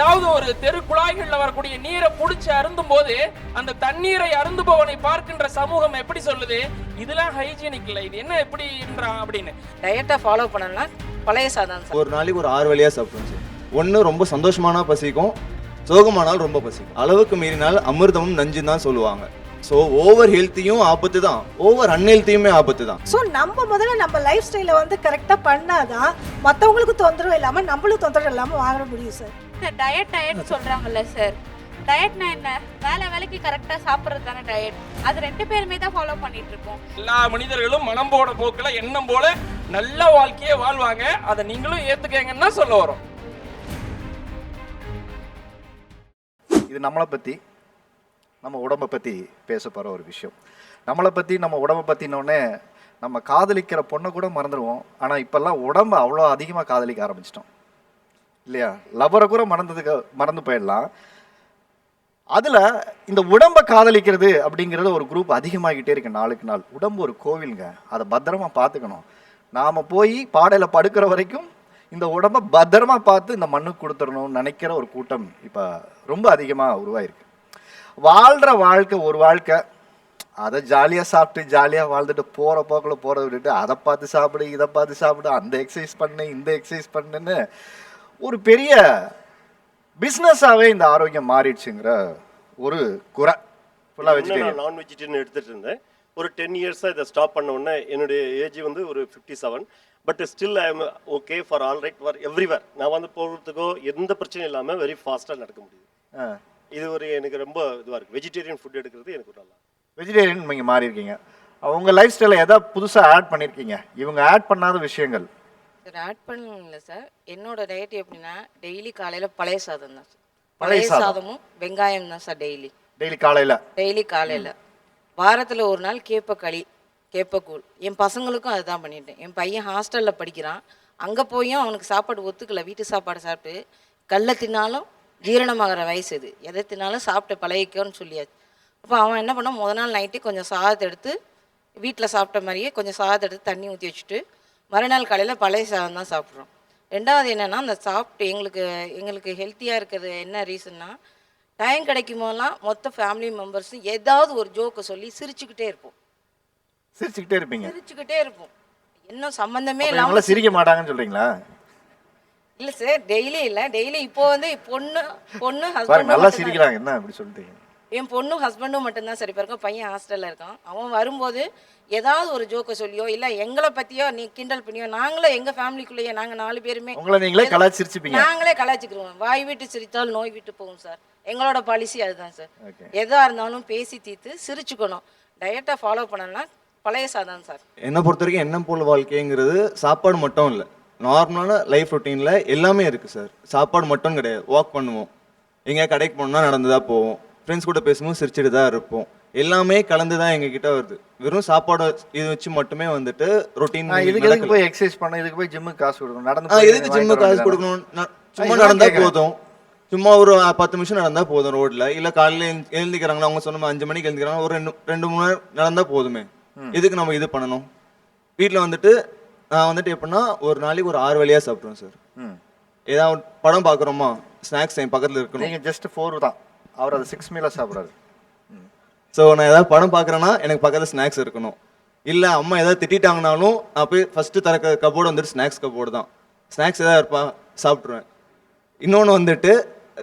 ஏதாவது ஒரு தெரு குழாய்கள்ல வரக்கூடிய நீரை புடிச்சு அருந்தும் போது அந்த தண்ணீரை அருந்துபவனை பார்க்கின்ற சமூகம் எப்படி சொல்லுது? இதெல்லாம் ஹைஜீனிக் இல்லை. இது என்ன எப்படின்றான் அப்படின்னு. டயட்டை ஃபாலோ பண்ணணும்னா பழைய சாதம் ஒரு நாளைக்கு ஒரு ஆறு வழியாக சாப்பிடுவேன் சார். ஒன்று ரொம்ப சந்தோஷமான பசிக்கும். சோகமானால் ரொம்ப பசிக்கும். அளவுக்கு மீறினால் அமிர்தமும் நஞ்சுன்னு தான் சொல்லுவாங்க. ஸோ ஓவர் ஹெல்த்தியும் ஆபத்து தான். ஓவர் அன்ஹெல்த்தியுமே ஆபத்து தான். ஸோ நம்ம முதல்ல நம்ம லைஃப் ஸ்டைலை வந்து கரெக்டாக பண்ணாதான் மற்றவங்களுக்கு தொந்தரவு இல்லாமல் நம்மளும் தொந்தரவு இல்லாமல் வாங்க முடியும் சார். இந்த டயட் டயட் சொல்றாங்கல்ல சார் டயட்னா என்ன? வேலை வேலைக்கு கரெக்டாக சாப்பிட்றது தானே டயட் அது ரெண்டு பேருமே தான் ஃபாலோ பண்ணிட்டு இருக்கோம். எல்லா மனிதர்களும் மனம் போட போக்குல எண்ணம் போல நல்ல வாழ்க்கையை வாழ்வாங்க. அதை நீங்களும் ஏத்துக்கங்கன்னு தான் சொல்ல வரோம். இது நம்மளை பற்றி நம்ம உடம்பை பற்றி பேச போகிற ஒரு விஷயம். நம்மளை பற்றி நம்ம உடம்பை பற்றினோடனே நம்ம காதலிக்கிற பொண்ணை கூட மறந்துடுவோம். ஆனால் இப்போல்லாம் உடம்பை அவ்வளோ அதிகமாக காதலிக்க ஆரம்பிச்சிட்டோம். இல்லையா? லவரை கூட மறந்ததுக்கு மறந்து போயிடலாம். அதில் இந்த உடம்பை காதலிக்கிறது அப்படிங்கிறது ஒரு குரூப் அதிகமாகிட்டே இருக்கு நாளுக்கு நாள். உடம்பு ஒரு கோவிலுங்க. அதை பத்திரமா பார்த்துக்கணும். நாம் போய் பாடையில் படுக்கிற வரைக்கும் இந்த உடம்பை பத்திரமா பார்த்து இந்த மண்ணுக்கு கொடுத்துடணும்னு நினைக்கிற ஒரு கூட்டம் இப்போ ரொம்ப அதிகமாக உருவாயிருக்கு. வாழ்கிற வாழ்க்கை ஒரு வாழ்க்கை. அதை ஜாலியாக சாப்பிட்டு ஜாலியாக வாழ்ந்துட்டு போகிற போக்கில் போகிறத விட்டுட்டு அதை பார்த்து சாப்பிடு இதை பார்த்து சாப்பிடு அந்த எக்ஸசைஸ் பண்ணு இந்த எக்ஸசைஸ் பண்ணுன்னு ஒரு பெரிய பிஸ்னஸாகவே இந்த ஆரோக்கியம் மாறிடுச்சுங்கிற ஒரு குறை. ஃபுல்லாக வெஜிடேரியன் நான் வெஜிடேரியன் எடுத்துட்டு இருந்தேன். ஒரு டென் இயர்ஸாக இதை ஸ்டாப் பண்ண உடனே என்னுடைய ஏஜ் வந்து ஒரு fifty seven but still I am okay for all right for everywhere நான் வந்து போகிறதுக்கோ எந்த பிரச்சனையும் இல்லாமல் வெரி ஃபாஸ்ட்டாக நடக்க முடியுது. இது ஒரு எனக்கு ரொம்ப இதுவாக இருக்குது வெஜிடேரியன் ஃபுட் எடுக்கிறது எனக்கு ஒரு நல்லா வெஜிடேரியன் நீங்கள் மாறி இருக்கீங்க அவங்க லைஃப் ஸ்டைலில் எதாவது புதுசாக ஆட் பண்ணியிருக்கீங்க? இவங்க ஆட் பண்ணாத விஷயங்கள். சார் ஆட் பண்ணல சார் என்னோட டயட் எப்படின்னா டெய்லி காலையில் பழைய சாதம் தான் சார் பழைய பழைய சாதம். சாதமும் வெங்காயம் தான் சார் டெய்லி டெய்லி காலையில். டெய்லி காலையில். வாரத்தில் ஒரு நாள் கேப்பக்களி கேப்பக்கூழ். என் பசங்களுக்கும் அதுதான் பண்ணிட்டேன். என் பையன் ஹாஸ்டலில் படிக்கிறான். அங்கே போயும் அவனுக்கு சாப்பாடு ஒத்துக்கல. வீட்டு சாப்பாடு சாப்பிட்டு கல்லை தின்னாலும் ஜீரணமாகிற வயசு இது. எதை தின்னாலும் சாப்பிட்டு பழகிக்கோன்னு சொல்லியாச்சு. அப்போ அவன் என்ன பண்ணான்? முத நாள் நைட்டு கொஞ்சம் சாதத்தை எடுத்து வீட்டில் சாப்பிட்ட மாதிரியே கொஞ்சம் சாதத்தை எடுத்து தண்ணி ஊற்றி வச்சுட்டு மறுநாள் காலையில் பழைய சாதம் தான் சாப்பிட்றோம். ரெண்டாவது என்னென்னா அந்த சாப்பிட்டு எங்களுக்கு எங்களுக்கு ஹெல்த்தியாக இருக்கிறது என்ன ரீசன்னா டைம் கிடைக்கும் போதெல்லாம் மொத்த ஃபேமிலி மெம்பர்ஸும் ஏதாவது ஒரு ஜோக்கை சொல்லி சிரிச்சுக்கிட்டே இருப்போம். சிரிச்சுக்கிட்டே இருப்பீங்க. சிரிச்சுக்கிட்டே இருப்போம். இன்னும் சம்மந்தமே இவங்களாம் சிரிக்க மாட்டாங்கன்னு சொல்றீங்களா? இல்லை சார் டெய்லி இல்லை. டெய்லி இப்போ வந்து பொண்ணு பொண்ணு பாருங்க நல்லா சிரிக்கிறாங்க. என்ன அப்படி சொல்லிட்டீங்க? என் பொண்ணும் ஹஸ்பண்டும் மட்டும்தான் சரி இருக்கும் பையன் ஹாஸ்டலில் இருக்கான். அவன் வரும்போது ஏதாவது ஒரு ஜோக்கை சொல்லியோ இல்லை எங்களை பற்றியோ நீ கிண்டல் பண்ணியோ நாங்களும் எங்கள் ஃபேமிலிக்குள்ளேயே நாங்கள் நாலு பேருமே உங்களை நீங்களே கலாச்சி சிரிச்சுப்பீங்க நாங்களே கலாய்ச்சிக்கிறோம் வாய் விட்டு சிரித்தால் நோய் விட்டு போகும் சார் எங்களோட பாலிசி அதுதான் சார் Okay. எதா இருந்தாலும் பேசி தீர்த்து சிரிச்சுக்கணும். டயட்டை ஃபாலோ பண்ணணும்னா பழைய சாதம் சார் என்னை பொறுத்த வரைக்கும் எண்ணம் போல் வாழ்க்கைங்கிறது சாப்பாடு மட்டும் இல்லை. நார்மலான லைஃப் ரொட்டீனில் எல்லாமே இருக்குது சார் சாப்பாடு மட்டும் கிடையாது. வாக் பண்ணுவோம். எங்கேயா கடைக்கு போனோம்னா நடந்து தான் போவோம். ஃப்ரெண்ட்ஸ் கூட பேசும்போது சிரிச்சுட்டு தான் இருப்போம். எல்லாமே கலந்து தான் எங்ககிட்ட வருது. வெறும் சாப்பாடு இது வச்சு மட்டுமே வந்துட்டு ரொட்டீன் இதுக்கு எதுக்கு போய் எக்ஸசைஸ் பண்ண இதுக்கு போய் ஜிம்முக்கு காசு கொடுக்கணும்? நடந்து எதுக்கு ஜிம்மு காசு? கொடுக்கணும் சும்மா நடந்தா. போதும். சும்மா ஒரு பத்து நிமிஷம் நடந்தா போதும் ரோட்ல. இல்ல காலையில எழுந்து- எழுந்திக்கிறாங்களா அவங்க சொன்ன அஞ்சு மணிக்கு எழுந்திக்கிறாங்க ஒரு ரெண்டு ரெண்டு மூணு நடந்தா போதுமே. எதுக்கு நம்ம இது பண்ணணும்? வீட்ல வந்துட்டு நான் வந்துட்டு எப்படின்னா ஒரு நாளைக்கு ஒரு ஆறு வழியா சாப்பிடுவேன் சார். ஏதாவது படம் பார்க்குறோமா? ஸ்நாக்ஸ் என் பக்கத்துல இருக்கணும். ஜஸ்ட் ஃபோர் தான். அவர் அது சிக்ஸ் மீல சாப்பிடுறாரு. ஸோ நான் ஏதாவது படம் பார்க்குறேன்னா எனக்கு பக்கத்தில் ஸ்நாக்ஸ் இருக்கணும். இல்லை அம்மா ஏதாவது திட்டிட்டாங்கனாலும் நான் போய் ஃபஸ்ட்டு தர கபோர்டு வந்துட்டு ஸ்நாக்ஸ் கபோர்டு தான். ஸ்நாக்ஸ் ஏதாவது இருப்பா சாப்பிட்ருவேன் இன்னொன்று வந்துட்டு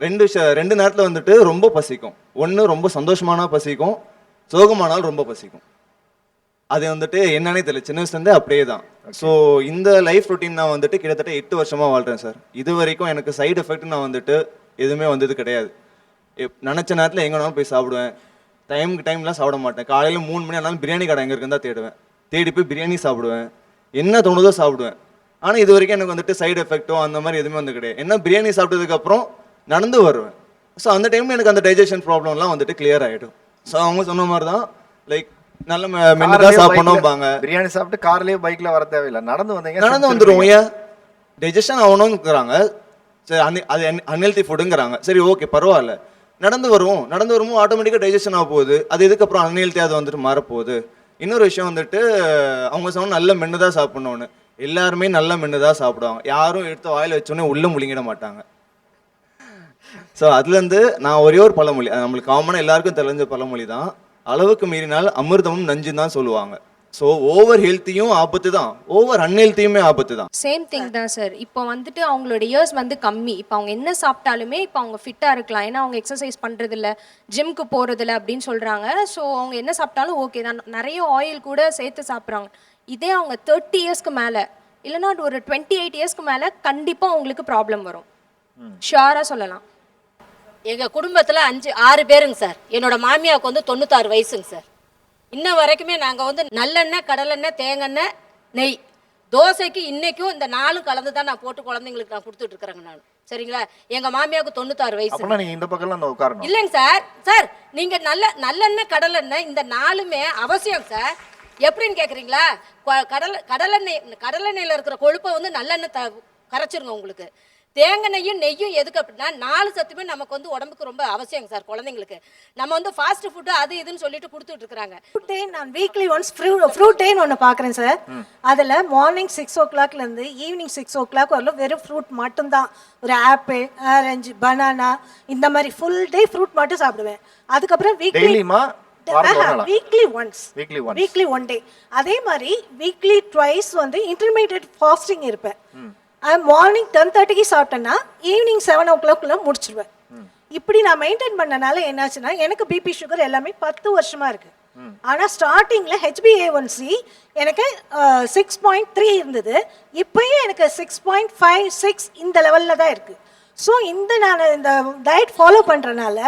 ரெண்டு ரெண்டு நேரத்தில் வந்துட்டு ரொம்ப பசிக்கும். ஒன்று ரொம்ப சந்தோஷமான பசிக்கும். சோகமானாலும் ரொம்ப பசிக்கும். அது வந்துட்டு என்னன்னே தெரியல. சின்ன வயசுலேருந்தே அப்படியே தான். ஸோ இந்த லைஃப் ரொட்டீன் நான் வந்துட்டு கிட்டத்தட்ட எட்டு வருஷமாக வாழ்கிறேன் சார் இது வரைக்கும் எனக்கு சைடு எஃபெக்ட் நான் வந்துட்டு எதுவுமே வந்தது கிடையாது. நினச்ச நேரத்தில் எங்கே வேணாலும் போய் சாப்பிடுவேன். டைமுக்கு டைம்லாம் சாப்பிட மாட்டேன். காலையில் மூணு மணி ஆனாலும் பிரியாணி கடை எங்கே இருக்குன்னு தான் தேடுவேன். தேடி போய் பிரியாணி சாப்பிடுவேன். என்ன தோணுதோ சாப்பிடுவேன். ஆனால் இது வரைக்கும் எனக்கு வந்துட்டு சைடு எஃபெக்ட்டோ அந்த மாதிரி எதுவுமே வந்து கிடையாது. என்ன பிரியாணி சாப்பிட்டதுக்கப்புறம் நடந்து வருவேன். ஸோ அந்த டைமில் எனக்கு அந்த டைஜஷன் ப்ராப்ளம்லாம் வந்துட்டு கிளியர் ஆகிடும் ஸோ அவங்க சொன்ன மாதிரி தான் லைக் நல்ல மென்னு தான் கார்லயே சாப்பிடணும்பாங்க. பிரியாணி சாப்பிட்டு கார்லயே பைக்ல வர தேவையில்லை. நடந்து வந்தீங்க நடந்து வந்துடும் ஏன்? டைஜஷன் ஆகணுங்கிறாங்க சரி அது அன்ஹெல்தி ஃபுட்டுங்கிறாங்க சரி ஓகே பரவாயில்ல. நடந்து வரும். நடந்து வரும்போது ஆட்டோமேட்டிக்காக டைஜஷன் ஆக போகுது. அது எதுக்கப்புறம் அன்னியல் அது வந்துட்டு மாறப்போகுது. இன்னொரு விஷயம் வந்துட்டு அவங்க சொன்ன நல்ல மென்று தான் சாப்பிட்ணுன்னு எல்லாருமே நல்ல மென்று தான் சாப்பிடுவாங்க. யாரும் எடுத்து வாயில் வச்சோடனே உள்ள முழுங்கிட மாட்டாங்க. ஸோ அதுலேருந்து நான் ஒரே ஒரு பழமொழி அது நம்மளுக்கு காமனாக எல்லாருக்கும் தெரிஞ்ச பழமொழி தான் அளவுக்கு மீறினால் அமிர்தமும் நஞ்சுன்னு தான் சொல்லுவாங்க. ஸோ ஓவர் ஹெல்த்தியும் ஆபத்து தான். ஓவர் அன்ஹெல்த்தியுமே ஆபத்து தான். சேம் திங் தான் சார் இப்போ வந்துட்டு அவங்களோட இயர்ஸ் வந்து கம்மி. இப்போ அவங்க என்ன சாப்பிட்டாலுமே இப்போ அவங்க ஃபிட்டாக இருக்கலாம். ஏன்னா அவங்க எக்ஸசைஸ் பண்ணுறதில்ல ஜிம்க்கு போகிறதில்ல அப்படின்னு சொல்கிறாங்க ஸோ அவங்க என்ன சாப்பிட்டாலும் ஓகே தான். நிறைய ஆயில் கூட சேர்த்து சாப்பிட்றாங்க. இதே அவங்க தேர்ட்டி இயர்ஸ்க்கு மேலே இல்லைன்னா ஒரு டுவெண்ட்டி எயிட் இயர்ஸ்க்கு மேலே கண்டிப்பாக அவங்களுக்கு ப்ராப்ளம் வரும். ஷுவராக சொல்லலாம். எங்கள் குடும்பத்தில் அஞ்சு ஆறு பேருங்க சார் என்னோட மாமியாவுக்கு வந்து தொண்ணூத்தாறு வயசுங்க சார் இன்ன வரைக்குமே நாங்கள் வந்து நல்லெண்ணெய் கடலெண்ணெய் தேங்காய் நெய். தோசைக்கு இன்னைக்கும் இந்த நாலும் கலந்து தான் நான் போட்டு குழந்தைங்களுக்கு நான் கொடுத்துட்டு இருக்கிறேங்க நான். சரிங்களா? எங்கள் மாமியாவுக்கு தொண்ணூத்தாறு வயசு. இந்த உட்காரணும். இல்லைங்க சார். சார் நீங்கள் நல்ல நல்லெண்ணெய் கடலெண்ணெய் இந்த நாலுமே அவசியம் சார். எப்படின்னு கேட்குறீங்களா கடல் கடலெண்ணெய் கடலெண்ணெயில் இருக்கிற கொழுப்பை வந்து நல்லெண்ணெய் த கரைச்சிருங்க உங்களுக்கு. தேங்காய் நெய்யும் நெய்யும் எதுக்கு அப்படின்னா நாலு சத்துமே நமக்கு வந்து உடம்புக்கு ரொம்ப அவசியங்க சார் குழந்தைங்களுக்கு. நம்ம வந்து ஃபாஸ்ட் ஃபுட்டு அது இதுன்னு சொல்லிட்டு கொடுத்துட்டு இருக்கிறாங்க. ஃப்ரூட் டே நான் வீக்லி ஒன்ஸ் ஃப்ரூ ஃப்ரூட் டேன்னு ஒன்று பார்க்குறேன் சார் அதில் மார்னிங் சிக்ஸ் ஓ கிளாக்லேருந்து ஈவினிங் சிக்ஸ் ஓ கிளாக் வரலும் வெறும் ஃப்ரூட் மட்டும்தான். ஒரு ஆப்பிள் ஆரஞ்சு பனானா இந்த மாதிரி ஃபுல் டே ஃப்ரூட் மட்டும் சாப்பிடுவேன். அதுக்கப்புறம் weekly weekly once Weekly once. Weekly one day அதே மாதிரி வீக்லி ட்வைஸ் வந்து இன்டர்மீடியட் ஃபாஸ்டிங் இருப்பேன். மார்னிங் டென் தேர்ட்டிக்கு சாப்பிட்டேன்னா ஈவினிங் செவன் ஓ கிளாக்குள்ளே முடிச்சிருவேன். இப்படி நான் மெயின்டைன் பண்ணனால என்னாச்சுன்னா எனக்கு பிபி சுகர் எல்லாமே பத்து வருஷமா இருக்கு. ஹெச்பிஏ ஒன் சி எனக்கு சிக்ஸ் பாயிண்ட் த்ரீ இருந்தது. இப்பயும் எனக்கு சிக்ஸ் பாயிண்ட் ஃபைவ் சிக்ஸ் இந்த லெவலில் தான் இருக்குது ஸோ இந்த நான் இந்த டயட் ஃபாலோ பண்ணுறனால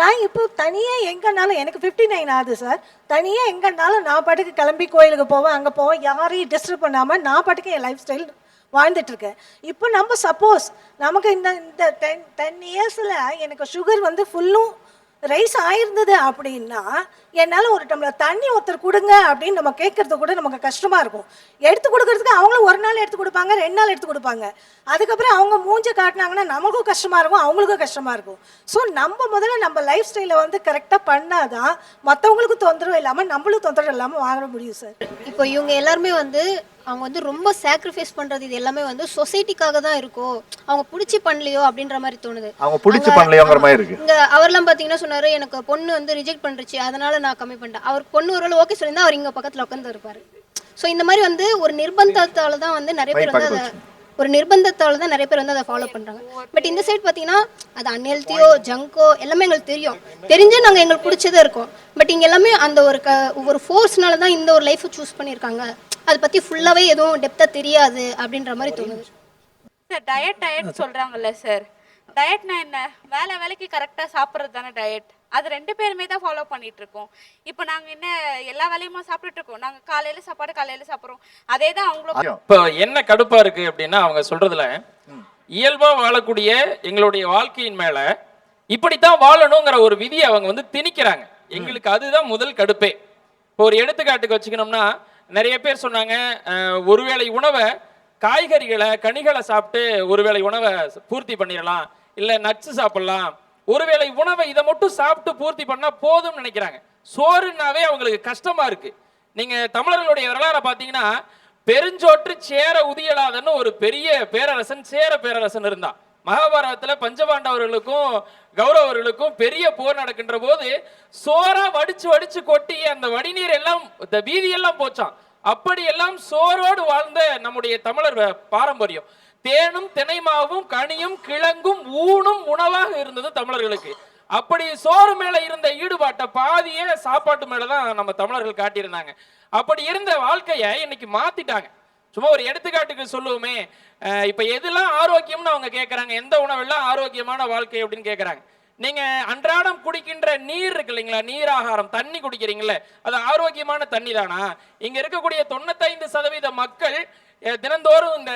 நான் இப்போ தனியாக எங்கேனாலும் எனக்கு ஃபிஃப்டி நைன் ஆகுது சார் தனியாக எங்கேனாலும் நான் பாட்டுக்கு கிளம்பி கோயிலுக்கு போவேன் அங்கே போவேன். யாரையும் டிஸ்டர்ப் பண்ணாமல் நான் பாட்டுக்கு என் லைஃப் ஸ்டைல் வாழ்ந்துட்டு இருக்கேன் இப்போ நம்ம சப்போஸ் நமக்கு இந்த இந்த டென் டென் இயர்ஸில் எனக்கு சுகர் வந்து ஃபுல்லும் ரைஸ் ஆயிருந்தது அப்படின்னா என்னால் ஒரு டம்ளர் தண்ணி ஒருத்தர் கொடுங்க அப்படின்னு நம்ம கேட்கறது கூட நமக்கு கஷ்டமாக இருக்கும். எடுத்து கொடுக்கறதுக்கு அவங்களும் ஒரு நாள் எடுத்து கொடுப்பாங்க ரெண்டு நாள் எடுத்து கொடுப்பாங்க. அதுக்கப்புறம் அவங்க மூஞ்ச காட்டினாங்கன்னா நமக்கும் கஷ்டமாக இருக்கும் அவங்களுக்கும் கஷ்டமாக இருக்கும். ஸோ நம்ம முதல்ல நம்ம லைஃப் ஸ்டைலை வந்து கரெக்டாக பண்ணாதான் மற்றவங்களுக்கும் தொந்தரவு இல்லாமல் நம்மளும் தொந்தரவு இல்லாமல் வாங்க முடியும் சார் இப்போ இவங்க எல்லாருமே வந்து அவங்க வந்து ரொம்ப சாக்ரிஃபைஸ் பண்றது இது எல்லாமே வந்து சொசைட்டிக்காக தான் இருக்கோ அவங்க பிடிச்சி பண்ணலையோ அப்படின்ற மாதிரி தோணுது. அவங்க பிடிச்சி பண்ணலையோங்கிற. மாதிரி இருக்கு. இங்க அவர்லாம் பாத்தீங்கன்னா சொன்னாரு எனக்கு பொண்ணு வந்து ரிஜெக்ட் பண்ணுச்சு அதனால நான் கம்மி பண்ணிட்டேன். அவர் பொண்ணு ஒரு ஓகே சொல்லியிருந்தா அவர் இங்க பக்கத்துல உட்காந்து இருப்பாரு. ஸோ இந்த மாதிரி வந்து ஒரு நிர்பந்தத்தால தான் வந்து நிறைய பேர் வந்து அதை ஒரு நிர்பந்தத்தால தான் நிறைய பேர் வந்து அதை ஃபாலோ பண்றாங்க. பட் இந்த சைடு பாத்தீங்கன்னா அது அன்ஹெல்த்தியோ ஜங்கோ எல்லாமே எங்களுக்கு தெரியும். தெரிஞ்சு நாங்க எங்களுக்கு பிடிச்சதே இருக்கோம். பட் இங்க எல்லாமே அந்த ஒரு க ஒரு ஃபோர்ஸ்னால தான் இந்த ஒரு லைஃப்பை சூஸ் பண்ணியிருக்காங்க. அதை பத்தி ஃபுல்லாவே எதுவும் டெப்தா தெரியாது அப்படின்ற மாதிரி தோணுது. சார் டயட் டயட் சொல்றாங்கல்ல சார். டயட்னா என்ன? வேலை வேலைக்கு கரெக்டாக சாப்பிட்றது தானே டயட் அது ரெண்டு பேருமே தான் ஃபாலோ பண்ணிட்டு இருக்கோம். இப்போ நாங்கள் என்ன எல்லா வேலையுமா சாப்பிட்டுட்டு இருக்கோம்? நாங்கள் காலையில சாப்பாடு காலையில சாப்பிட்றோம். அதே தான் அவங்களும் இப்போ என்ன கடுப்பா இருக்கு அப்படின்னா அவங்க சொல்றதுல இயல்பா வாழக்கூடிய எங்களுடைய வாழ்க்கையின் மேல இப்படித்தான் வாழணுங்கிற ஒரு விதியை அவங்க வந்து திணிக்கிறாங்க. எங்களுக்கு அதுதான் முதல் கடுப்பே. இப்போ ஒரு எடுத்துக்காட்டுக்கு வச்சுக்கணும்னா நிறைய பேர் சொன்னாங்க ஒருவேளை உணவை காய்கறிகளை கனிகளை சாப்பிட்டு ஒருவேளை உணவை பூர்த்தி பண்ணிடலாம் இல்லை நட்ஸ் சாப்பிடலாம். ஒருவேளை உணவை இதை மட்டும் சாப்பிட்டு பூர்த்தி பண்ணால் போதும்னு நினைக்கிறாங்க. சோறுனாவே அவங்களுக்கு கஷ்டமாக இருக்கு. நீங்கள் தமிழர்களுடைய வரலாறை பார்த்தீங்கன்னா பெருஞ்சோற்று சேர உதியலாதன்னு ஒரு பெரிய பேரரசன் சேர பேரரசன் இருந்தான். மகாபாரதத்தில் பஞ்சபாண்டவர்களுக்கும் கௌரவர்களுக்கும் பெரிய போர் நடக்கின்ற போது சோறா வடிச்சு வடிச்சு கொட்டி அந்த வடிநீர் எல்லாம் இந்த வீதி எல்லாம் போச்சான் அப்படியெல்லாம் சோரோடு வாழ்ந்த நம்முடைய தமிழர் வ- பாரம்பரியம். தேனும் தினைமாவும் கனியும் கிழங்கும் ஊனும் உணவாக இருந்தது தமிழர்களுக்கு. அப்படி சோறு மேல இருந்த ஈடுபாட்டை பாதியே சாப்பாட்டு மேலதான் நம்ம தமிழர்கள் காட்டியிருந்தாங்க. அப்படி இருந்த வாழ்க்கையை இன்னைக்கு மாத்திட்டாங்க. சும்மா ஒரு எடுத்துக்காட்டுக்கு சொல்லுவோமே. இப்ப எதெல்லாம் ஆரோக்கியம்னு அவங்க கேட்கறாங்க எந்த உணவெல்லாம் ஆரோக்கியமான வாழ்க்கை அப்படின்னு கேட்கறாங்க நீங்க அன்றாடம் குடிக்கின்ற நீர் இருக்கு இல்லைங்களா? நீர் ஆகாரம் தண்ணி குடிக்கிறீங்களே அது ஆரோக்கியமான தண்ணி தானா? இங்க இருக்கக்கூடிய தொண்ணூத்தைந்து சதவீத மக்கள் தினந்தோறும் இந்த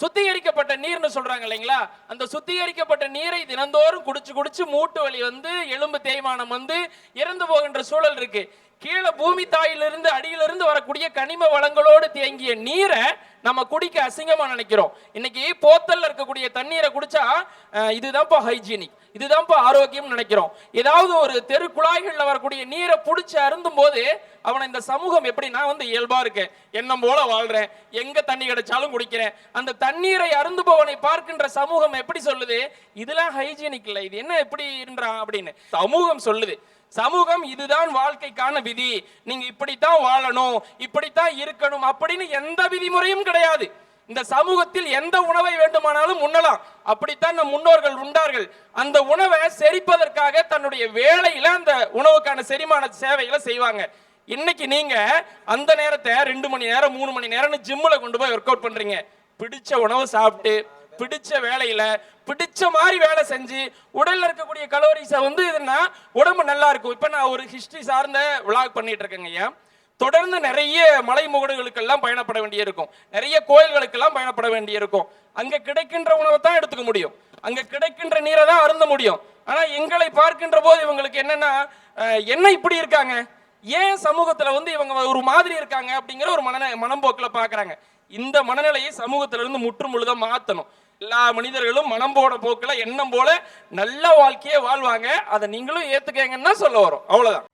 சுத்திகரிக்கப்பட்ட நீர்னு சொல்றாங்க இல்லைங்களா? அந்த சுத்திகரிக்கப்பட்ட நீரை தினந்தோறும் குடிச்சு குடிச்சு மூட்டு வலி வந்து எலும்பு தேய்மானம் வந்து இறந்து போகின்ற சூழல் இருக்கு. கீழே பூமி தாயிலிருந்து அடியிலிருந்து வரக்கூடிய கனிம வளங்களோடு தேங்கிய நீரை நம்ம குடிக்க அசிங்கமா நினைக்கிறோம். இன்னைக்கு போத்தல்ல இருக்கக்கூடிய தண்ணீரை குடிச்சா இதுதான்ப்பா ஹைஜீனிக் இதுதான்ப்பா ஆரோக்கியம் நினைக்கிறோம். ஏதாவது ஒரு தெரு குழாய்கள்ல வரக்கூடிய நீரை பிடிச்சி அருந்தும் போது அவனை இந்த சமூகம் எப்படி நான் வந்து இயல்பா இருக்கேன். எண்ணம் போல வாழ்றேன். எங்க தண்ணி கிடைச்சாலும் குடிக்கிறேன். அந்த தண்ணீரை அருந்துபவனை பார்க்கின்ற சமூகம் எப்படி சொல்லுது? இதெல்லாம் ஹைஜீனிக் இல்லை. இது என்ன எப்படி இருந்தான் அப்படின்னு சமூகம் சொல்லுது. சமூகம் இதுதான் வாழ்க்கைக்கான விதி. நீங்க இப்படித்தான் வாழணும் இப்படித்தான் இருக்கணும் அப்படின்னு எந்த விதிமுறையும் கிடையாது. இந்த சமூகத்தில் எந்த உணவை வேண்டுமானாலும் உண்ணலாம். அப்படித்தான் நம் முன்னோர்கள் உண்டார்கள். அந்த உணவை செரிப்பதற்காக தன்னுடைய வேலையில அந்த உணவுக்கான செரிமான சேவைகளை செய்வாங்க. இன்னைக்கு நீங்க அந்த நேரத்தை ரெண்டு மணி நேரம் மூணு மணி நேரம்னு ஜிம்மில் கொண்டு போய் ஒர்க் அவுட் பண்றீங்க. பிடிச்ச உணவு சாப்பிட்டு பிடிச்ச வேலையில பிடிச்ச மாதிரி வேலை செஞ்சு உடல்ல இருக்கக்கூடிய கலோரிஸை வந்து இதுன்னா உடம்பு நல்லா இருக்கும். இப்ப நான் ஒரு ஹிஸ்டரி சார்ந்த விளாக் பண்ணிட்டு இருக்கேங்க ஐயா. தொடர்ந்து நிறைய மலைமுகடுகளுக்கெல்லாம் பயணப்பட வேண்டியிருக்கும். நிறைய கோயில்களுக்கெல்லாம் பயணப்பட வேண்டியிருக்கும். அங்கே கிடைக்கின்ற உணவை தான் எடுத்துக்க முடியும். அங்கே கிடைக்கின்ற நீரை தான் அருந்த முடியும். ஆனால் எங்களை பார்க்கின்ற போது இவங்களுக்கு என்னென்னா என்ன இப்படி இருக்காங்க? ஏன் சமூகத்தில் வந்து இவங்க ஒரு மாதிரி இருக்காங்க அப்படிங்கிற ஒரு மன மனம்போக்கில் பார்க்குறாங்க இந்த மனநிலையை சமூகத்திலிருந்து முற்று முழுதா எல்லா மனிதர்களும் மனம் போட போக்கில் எண்ணம் போல நல்ல வாழ்க்கையை வாழ்வாங்க. அதை நீங்களும் ஏற்றுக்கங்கன்னு தான் சொல்ல வரும். அவ்வளோதான்